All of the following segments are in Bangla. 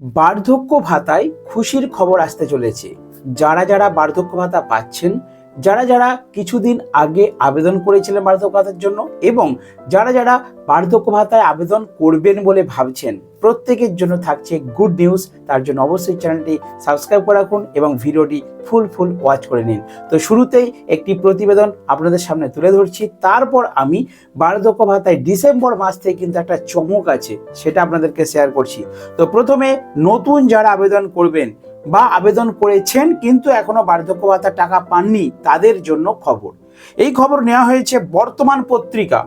বার্ধক্য ভাতায় খুশির খবর আসতে চলেছে। যারা যারা বার্ধক্য ভাতা পাচ্ছেন যারা যারা কিছুদিন আগে আবেদন করেছিলেন বার্ধক্য ভাতার জন্য এবং যারা যারা বার্ধক্য ভাতায় আবেদন করবেন বলে ভাবছেন, প্রত্যেকের জন্য থাকছে গুড নিউজ তার জন্য অবশ্যই চ্যানেলটি সাবস্ক্রাইব করে রাখুন এবং ভিডিওটি ফুল ফুল ওয়াচ করে নিন। তো শুরুতেই একটি প্রতিবেদন আপনাদের সামনে তুলে ধরছি। তারপর আমি বার্ধক্য ভাতায় ডিসেম্বর মাস থেকে কিন্তু একটা চমক আছে, সেটা আপনাদেরকে শেয়ার করছি। তো প্রথমে নতুন যারা আবেদন করবেন বা আবেদন করেছেন কিন্তু এখনও বার্ধক্য ভাতার টাকা পাননি তাদের জন্য খবর। এই খবর নেওয়া হয়েছে বর্তমান পত্রিকা,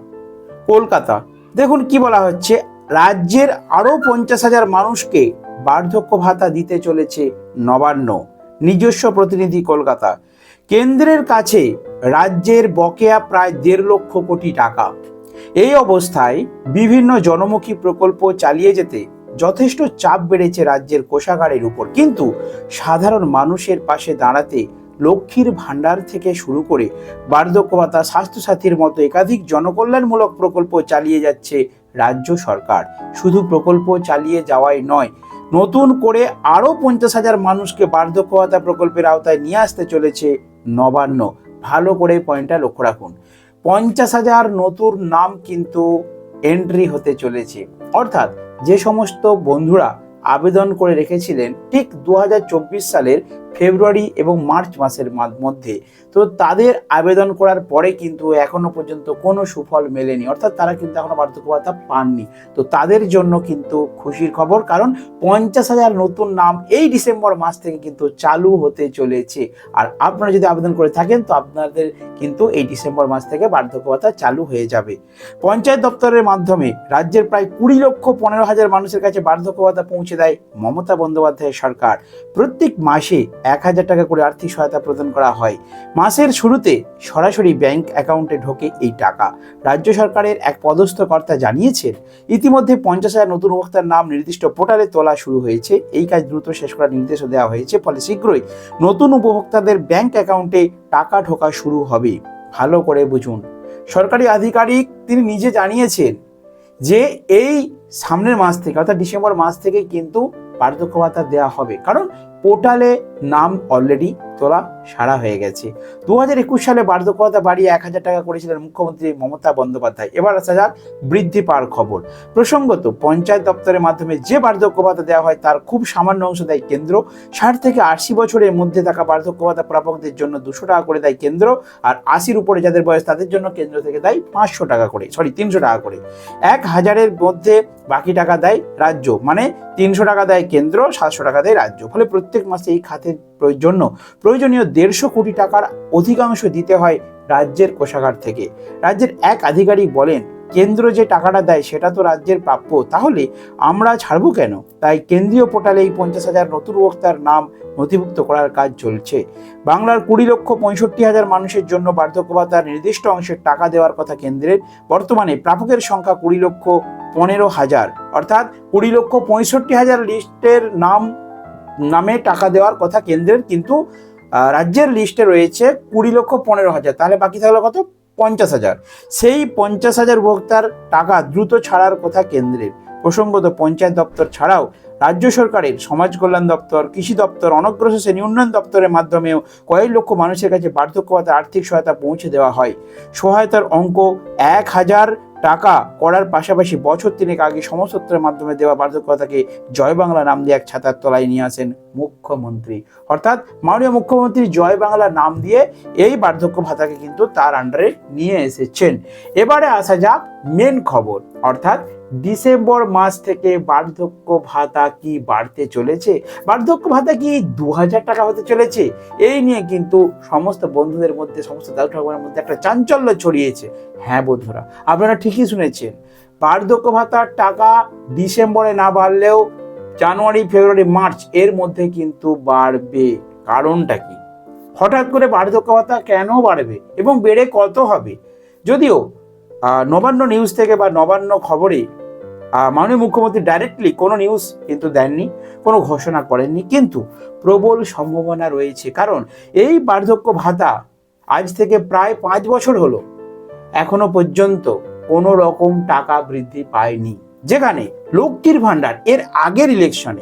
কলকাতা। দেখুন কি বলা হচ্ছে, রাজ্যের আরও পঞ্চাশ হাজার মানুষকে বার্ধক্য ভাতা দিতে চলেছে নবান্ন, নিজস্ব প্রতিনিধি কলকাতা। কেন্দ্রের কাছে রাজ্যের বকেয়া প্রায় দেড় লক্ষ কোটি টাকা। এই অবস্থায় বিভিন্ন জনমুখী প্রকল্প চালিয়ে যেতে যথেষ্ট চাপ বেড়েছে রাজ্যের কোষাগারের উপর। কিন্তু সাধারণ মানুষের পাশে দাঁড়াতে লক্ষ্মীর ভাণ্ডার থেকে শুরু করে বার্ধক্য ভাতা, স্বাস্থ্যসাথীর মতো একাধিক জনকল্যাণমূলক প্রকল্প চালিয়ে যাচ্ছে রাজ্য সরকার। শুধু প্রকল্প চালিয়ে যাওয়াই নয়, নতুন করে আরও পঞ্চাশ হাজার মানুষকে বার্ধক্য ভাতা প্রকল্পের আওতায় নিয়ে আসতে চলেছে নবান্ন। ভালো করে পয়েন্টটা লক্ষ্য রাখুন। পঞ্চাশ হাজার নতুন নাম কিন্তু এন্ট্রি হতে চলেছে। অর্থাৎ যে সমস্ত বন্ধুরা আবেদন করে রেখেছিলেন ঠিক দু হাজার চব্বিশ সালের ফেব্রুয়ারি এবং মার্চ মাসের মধ্যে। তো তাদের আবেদন করার পরে কিন্তু এখনও পর্যন্ত কোনো সুফল মেলেনি। অর্থাৎ তারা কিন্তু এখনও বার্ধক্য ভাতা পাননি। তো তাদের জন্য কিন্তু খুশির খবর, কারণ পঞ্চাশ হাজার নতুন নাম এই ডিসেম্বর মাস থেকে কিন্তু চালু হতে চলেছে। আর আপনারা যদি আবেদন করে থাকেন, তো আপনাদের কিন্তু এই ডিসেম্বর মাস থেকে বার্ধক্য ভাতা চালু হয়ে যাবে। পঞ্চায়েত দপ্তরের মাধ্যমে রাজ্যের প্রায় কুড়ি লক্ষ পনেরো হাজার মানুষের কাছে বার্ধক্য ভাতা পৌঁছে দেয় মমতা বন্দ্যোপাধ্যায়ের সরকার। প্রত্যেক মাসে এক হাজার টাকা করে আর্থিক সহায়তা প্রদান করা হয়। মাসের শুরুতে সরাসরি ব্যাংক অ্যাকাউন্টে ঢোকে এই টাকা। রাজ্য সরকারের এক পদস্থ কর্তা জানিয়েছেন, ইতিমধ্যে পঞ্চাশ হাজার নতুন উপভোক্তার নাম নির্দিষ্ট পোর্টালে তোলা শুরু হয়েছে। এই কাজ দ্রুত শেষ করার নির্দেশও দেওয়া হয়েছে, ফলে শীঘ্রই নতুন উপভোক্তাদের ব্যাংক অ্যাকাউন্টে টাকা ঢোকা শুরু হবে। ভালো করে বুঝুন। সরকারি আধিকারিক তিনি নিজে জানিয়েছেন যে এই সামনের মাস থেকে, অর্থাৎ ডিসেম্বর মাস থেকে কিন্তু বার্ধক্য দেওয়া হবে। কারণ পোর্টালে নাম অলরেডি তোলা সারা হয়ে গেছে। দু হাজার একুশ সালে বার্ধক্য ভাতা বাড়িয়ে এক হাজার টাকা করেছিলেন মুখ্যমন্ত্রী মমতা বন্দ্যোপাধ্যায়। এবার আসা যাক বৃদ্ধি পাওয়ার খবর। প্রসঙ্গত, পঞ্চায়েত দপ্তরের মাধ্যমে যে বার্ধক্য ভাতা দেওয়া হয় তার খুব সামান্য অংশ দেয় কেন্দ্র। ষাট থেকে আশি বছরের মধ্যে থাকা বার্ধক্য ভাতা প্রাপকদের জন্য দুশো টাকা করে দেয় কেন্দ্র আর আশির উপরে যাদের বয়স তাদের জন্য কেন্দ্র থেকে দেয় পাঁচশো টাকা করে সরি তিনশো টাকা করে। এক হাজারের মধ্যে বাকি টাকা দেয় রাজ্য মানে তিনশো টাকা দেয় কেন্দ্র, সাতশো টাকা দেয় রাজ্য। ফলে প্রত্যেক মাসে এই খাতের জন্য প্রয়োজনীয় দেড়শো কোটি টাকার অধিকাংশ দিতে হয় রাজ্যের কোষাগার থেকে। রাজ্যের এক আধিকারিক বলেন, কেন্দ্র যে টাকাটা দেয় সেটা তো রাজ্যের প্রাপ্য, তাহলে আমরা ছাড়বো কেন? তাই কেন্দ্রীয় পোর্টালে এই পঞ্চাশ হাজার নতুন উপভোক্তার নাম নথিভুক্ত করার কাজ চলছে। বাংলার কুড়ি লক্ষ পঁয়ষট্টি হাজার মানুষের জন্য বার্ধক্য ভাতার নির্দিষ্ট অংশের টাকা দেওয়ার কথা কেন্দ্রের বর্তমানে প্রাপকের সংখ্যা কুড়ি লক্ষ পনেরো হাজার। অর্থাৎ কুড়ি লক্ষ পঁয়ষট্টি হাজার লিস্টের নাম নামে টাকা দেওয়ার কথা কেন্দ্রের, কিন্তু রাজ্যের লিস্টে রয়েছে কুড়ি লক্ষ পনেরো হাজার, তাহলে বাকি থাকল কত? পঞ্চাশ হাজার। সেই পঞ্চাশ হাজার উপভোক্তার টাকা দ্রুত ছাড়ার কথা কেন্দ্রের। প্রসঙ্গত, পঞ্চায়েত দপ্তর ছাড়াও রাজ্য সরকারের, সমাজ কল্যাণ দপ্তর, কৃষি দপ্তর, অনগ্রসর শ্রেণি উন্নয়ন দপ্তরের মাধ্যমেও কয়েক লক্ষ মানুষের কাছে বার্ধক্য আর্থিক সহায়তা পৌঁছে দেওয়া হয়। সহায়তার অঙ্ক এক হাজার টাকা করার পাশাপাশি বছর তিনেক আগে সমসূত্রের মাধ্যমে দেওয়া বার্ধক্যতাকে জয় বাংলা নাম দিয়ে এক ছাতার তলায় নিয়ে আসেন মুখ্যমন্ত্রী। অর্থাৎ মাননীয় মুখ্যমন্ত্রী জয় বাংলা নাম দিয়ে এই বার্ধক্য ভাতাকে কিন্তু তার আন্ডারে নিয়ে এসেছেন। এবারে আসা যাক মেন খবর। অর্থাৎ ডিসেম্বর মাস থেকে বার্ধক্য ভাতা কি বাড়তে চলেছে? বার্ধক্য ভাতা কি দু হাজার টাকা হতে চলেছে? এই নিয়ে কিন্তু সমস্ত বন্ধুদের মধ্যে, সমস্ত দাদু ঠাকুরের মধ্যে একটা চাঞ্চল্য ছড়িয়েছে। হ্যাঁ বন্ধুরা, আপনারা ঠিকই শুনেছেন। বার্ধক্য ভাতার টাকা ডিসেম্বরে না বাড়লেও জানুয়ারি, ফেব্রুয়ারি, মার্চ এর মধ্যে কিন্তু বাড়বে। কারণটা কি? হঠাৎ করে বার্ধক্য ভাতা কেন বাড়বে এবং বেড়ে কত হবে? যদিও নবান্ন নিউজ থেকে বা নবান্ন খবরে মাননীয় মুখ্যমন্ত্রী ডাইরেক্টলি কোনো নিউজ কিন্তু দেননি, কোনো ঘোষণা করেননি। কিন্তু প্রবল সম্ভাবনা রয়েছে। কারণ এই বার্ধক্য ভাতা আজ থেকে প্রায় পাঁচ বছর হলো। এখনও পর্যন্ত কোনো রকম টাকা বৃদ্ধি পায়নি। যেখানে লক্ষ্মীর ভাণ্ডার, এর আগের ইলেকশনে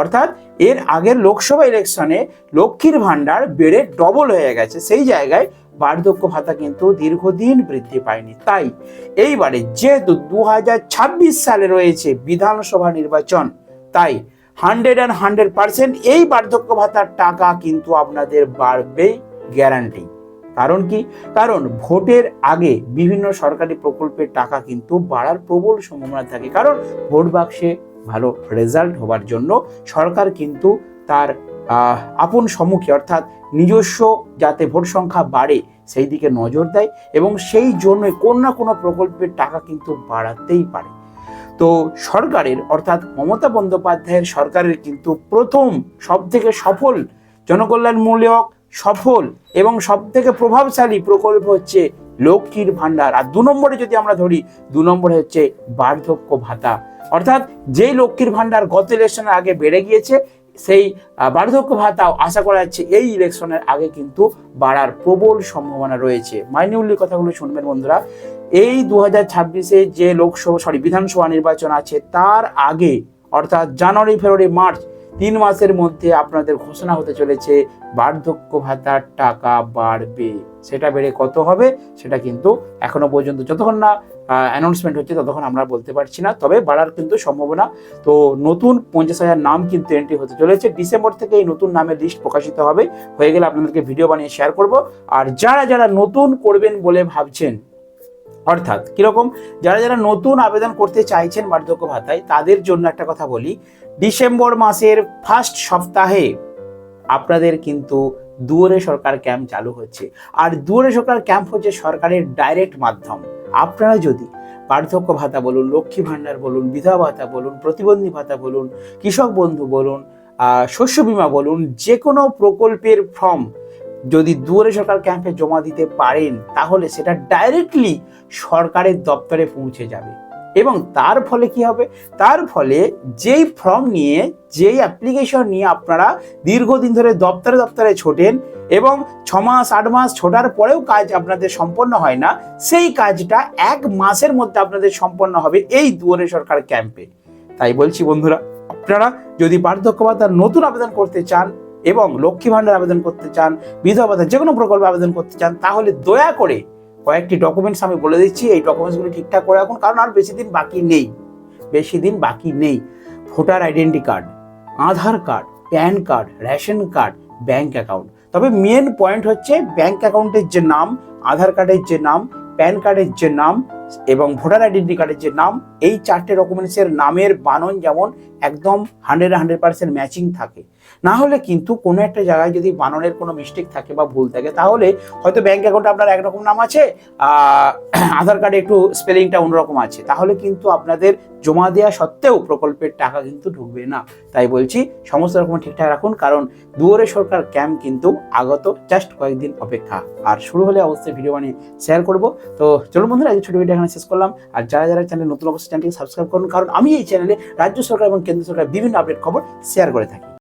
অর্থাৎ এর আগের লোকসভা ইলেকশনে লক্ষ্মীর ভাণ্ডার বেড়ে ডবল হয়ে গেছে। সেই জায়গায় বার্ধক্য ভাতা কিন্তু দীর্ঘদিন বৃদ্ধি পায়নি। তাই এইবারে যেহেতু দু হাজার ছাব্বিশ সালে রয়েছে বিধানসভা নির্বাচন, তাই হান্ড্রেড অ্যান্ড হান্ড্রেড পার্সেন্ট এই বার্ধক্য ভাতার টাকা কিন্তু আপনাদের বাড়বেই গ্যারান্টি কারণ কি? কারণ ভোটের আগে বিভিন্ন সরকারি প্রকল্পের টাকা কিন্তু বাড়ার প্রবল সম্ভাবনা থাকে। কারণ ভোট বাক্সে ভালো রেজাল্ট হবার জন্য সরকার কিন্তু তার আপন সম্মুখে অর্থাৎ নিজস্ব যাতে ভোট সংখ্যা বাড়ে সেই দিকে নজর দেয় এবং সেই জন্য কোন না কোনো প্রকল্পের টাকা কিন্তু বাড়াতেই পারে। তো সরকারের অর্থাৎ মমতা বন্দ্যোপাধ্যায়ের সরকারের কিন্তু প্রথম সব থেকে সফল জনকল্যাণমূলক সফল এবং সব থেকে প্রভাবশালী প্রকল্প হচ্ছে লক্ষ্মীর ভাণ্ডার। আর দু নম্বরে যদি আমরা ধরি, দু নম্বরে হচ্ছে বার্ধক্য ভাতা। অর্থাৎ যেই লক্ষ্মীর ভাণ্ডার গত ইলেকশনের আগে বেড়ে গিয়েছে, সেই বার্ধক্য ভাতাও আশা করা যাচ্ছে এই ইলেকশনের আগে কিন্তু বাড়ার প্রবল সম্ভাবনা রয়েছে। মাইনিউলি কথাগুলো শুনবেন বন্ধুরা। এই দু হাজার ছাব্বিশে যে লোকসভা সরি বিধানসভা নির্বাচন আছে, তার আগে, অর্থাৎ জানুয়ারি, ফেব্রুয়ারি, মার্চ, তিন মাসের মধ্যে আপনাদের ঘোষণা হতে চলেছে, বার্ধক্য ভাতার টাকা বাড়বে। সেটা বেড়ে কত হবে, সেটা কিন্তু এখনও পর্যন্ত যতক্ষণ না অ্যানাউন্সমেন্ট হচ্ছে, ততক্ষণ আমরা বলতে পারছি না। তবে বাড়ার কিন্তু সম্ভাবনা, তো নতুন পঞ্চাশ হাজার নাম কিন্তু এন্ট্রি হতে চলেছে। ডিসেম্বর থেকে এই নতুন নামের লিস্ট প্রকাশিত হবে। হয়ে গেলে আপনাদেরকে ভিডিও বানিয়ে শেয়ার করব। আর যারা যারা নতুন করবেন বলে ভাবছেন, অর্থাৎ কীরকম? যারা যারা নতুন আবেদন করতে চাইছেন বার্ধক্য ভাতায়, তাদের জন্য একটা কথা বলি। ডিসেম্বর মাসের ফার্স্ট সপ্তাহে আপনাদের কিন্তু দুয়ারে সরকার ক্যাম্প চালু হচ্ছে। আর দুয়ারে সরকার ক্যাম্প হচ্ছে সরকারের ডাইরেক্ট মাধ্যম। আপনারা যদি বার্ধক্য ভাতা বলুন, লক্ষ্মী ভাণ্ডার বলুন, বিধবা ভাতা বলুন, প্রতিবন্ধী ভাতা বলুন, কৃষক বন্ধু বলুন শস্য বিমা বলুন যে কোনো প্রকল্পের ফর্ম যদি দুয়ারে সরকার ক্যাম্পে জমা দিতে পারেন, তাহলে সেটা ডাইরেক্টলি সরকারের দপ্তরে পৌঁছে যাবে। এবং তার ফলে কি হবে? তার ফলে যেই ফর্ম নিয়ে, যেই অ্যাপ্লিকেশন নিয়ে আপনারা দীর্ঘদিন ধরে দপ্তরে দপ্তরে ছোটেন এবং ছ মাস আট মাস ছোটার পরেও কাজ আপনাদের সম্পন্ন হয় না, সেই কাজটা এক মাসের মধ্যে আপনাদের সম্পন্ন হবে এই দুয়ারে সরকার ক্যাম্পে তাই বলছি বন্ধুরা, আপনারা যদি বার্ধক্য ভাতার নতুন আবেদন করতে চান এবং লক্ষ্মী ভাণ্ডার আবেদন করতে চান, বিধবা ভাতা যে কোনো প্রকল্পে আবেদন করতে চান, তাহলে দয়া করে কয়েকটি ডকুমেন্টস আমি বলে দিচ্ছি, এই ডকুমেন্টসগুলো ঠিকঠাক করে রাখুন, কারণ আর বেশি দিন বাকি নেই। বেশি দিন বাকি নেই। Voter identity card Aadhaar card PAN card ration card bank account তবে মেন পয়েন্ট হচ্ছে ব্যাংক অ্যাকাউন্টের যে নাম, আধার কার্ডের যে নাম প্যান কার্ডের যে নাম এবং ভোটার আইডেন্টি কার্ডের যে নাম, এই চারটে ডকুমেন্টসের নামের বানন যেমন একদম হান্ড্রেড হান্ড্রেড পার্সেন্ট ম্যাচিং থাকে। না হলে কিন্তু কোনো একটা জায়গায় যদি বাননের কোনো মিস্টেক থাকে বা ভুল থাকে, তাহলে হয়তো ব্যাঙ্ক অ্যাকাউন্টে আপনার একরকম নাম আছে আধার কার্ডে একটু স্পেলিংটা অন্যরকম আছে। তাহলে কিন্তু আপনাদের জমা দেওয়া সত্ত্বেও প্রকল্পের টাকা কিন্তু ঢুকবে না। তাই বলছি, সমস্ত রকম ঠিকঠাক রাখুন, কারণ দুয়ারে সরকার ক্যাম্প কিন্তু আগত জাস্ট কয়েকদিন অপেক্ষা। আর শুরু হলে অবশ্যই ভিডিও বানিয়ে শেয়ার করব। তো চলুন বন্ধুরা আজকে ছোটো ভিডিও এখানে শেষ করলাম। আর যারা যারা চ্যানেল নতুন অবশ্যই চ্যানেলটিকে সাবস্ক্রাইব করুন, কারণ আমি এই চ্যানেলে রাজ্য সরকার এবং কেন্দ্র সরকার বিভিন্ন আপডেট খবর শেয়ার করে থাকি।